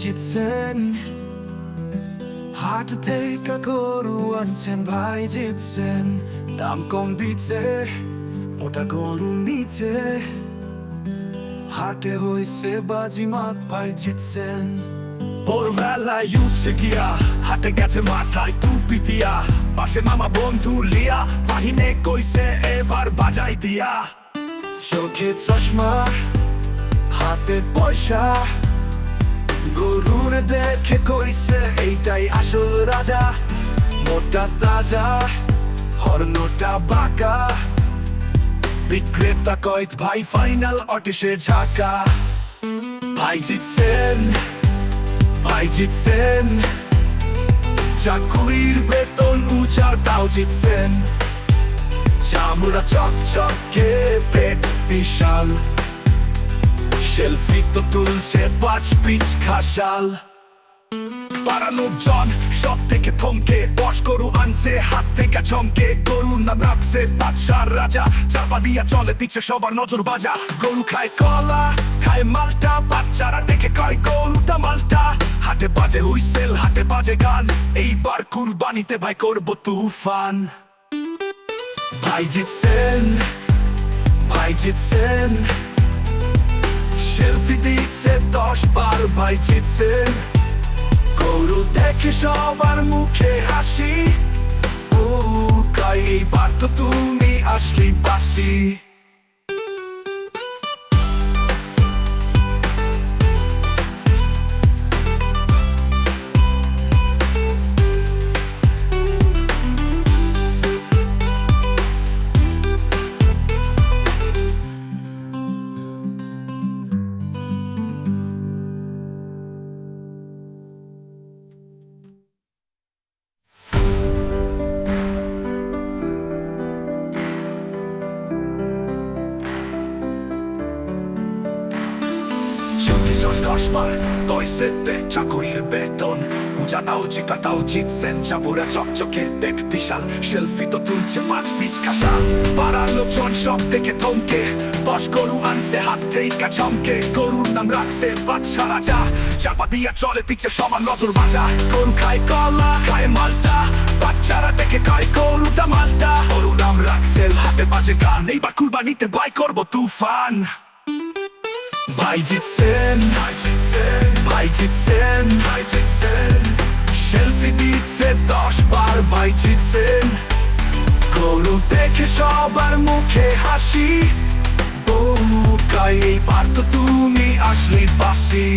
জিতছেন হাট থেকে গরু আনছেন ভাই জিতছেন দাম কম দিচ্ছে ওটা গরু নিচে হাটে হইছে বাজি বাজিমাত ভাই জিতছেন ভোরবেলায় উঠছে গিয়া হাটে গেছে মাথায় টুপি দিয়া পাশে মামা বন্ধু লিয়া বাহিনে কইছে এবার বাজাই দিয়া চোখে চশমা হাতে পয়সা। গরুর দেখে কইছে, এইটাই আসল রাজা, মোটা তাজা, হর্নটা বাঁকা। বিক্রেতা কয়েক ভাই ফাইনাল অটিসে ঝাঁকা। ভাই জিতছেন ভাই জিতছেন। চাকুরির বেতন উচার, তাও জিতছেন। চামড়া চকচকে পেট বিশাল। সেলফি তো তুলছে পাঁচ পিচ খাসাল। পাড়া লোকজন সব থেকে থমকে দশ গরু আনছে, হাত থেকে চমকে গরুর নাম রাখছে বাদশার রাজা, চাপা দিয়া চলে পিছে সবার নজর বাজা। গরু খায় কলা, খায় মালটা, বাচ্চারা দেখে কয় গরুটা মালটা। হাতে বাজে হুইসেল হাতে বাজে গান, এইবার কুরবানিতে ভাই করব তুফান। ভাই জিতছেন ভাই জিতছেন সেলফি দিচ্ছে দশ বার ভাই জিতছেন গরু দেখে সবার মুখে হাসি। ও কাই বার তো তুমি আসলি বাসি। বার দশ সেতে চাকুরির বেতন পূজা তাও জিতা তাও জিতছেন চাবুরা চকচকে পেট বিশাল সেলফি তো তুলছে পাঁচ পিচ কাঁসা পাড়ার লোকজন সব থেকে থমকে দশ গরু আনছে হাত থেকে চমকে গরুর নাম রাখছে বাদশা রাজা চাপা দিয়া চলে পিছে সবার নজর বাজা গরু খায় কলা খায় মালটা বাচ্চারা দেখে খায় গরুটা মালটা গরুর নাম রাখছে হাতে বাজে গান এইবার কুরবানিতে বাই করব তুফান ভাই জিতছেন ভাই জিতছেন ভাই জিতছেন ভাই জিতছেন সেলফি দিচ্ছে দশ বার ভাই জিতছেন গরু দেখে সবার মুখে হাসি বউ কাই এইবার তো তুমি আসলি বাসি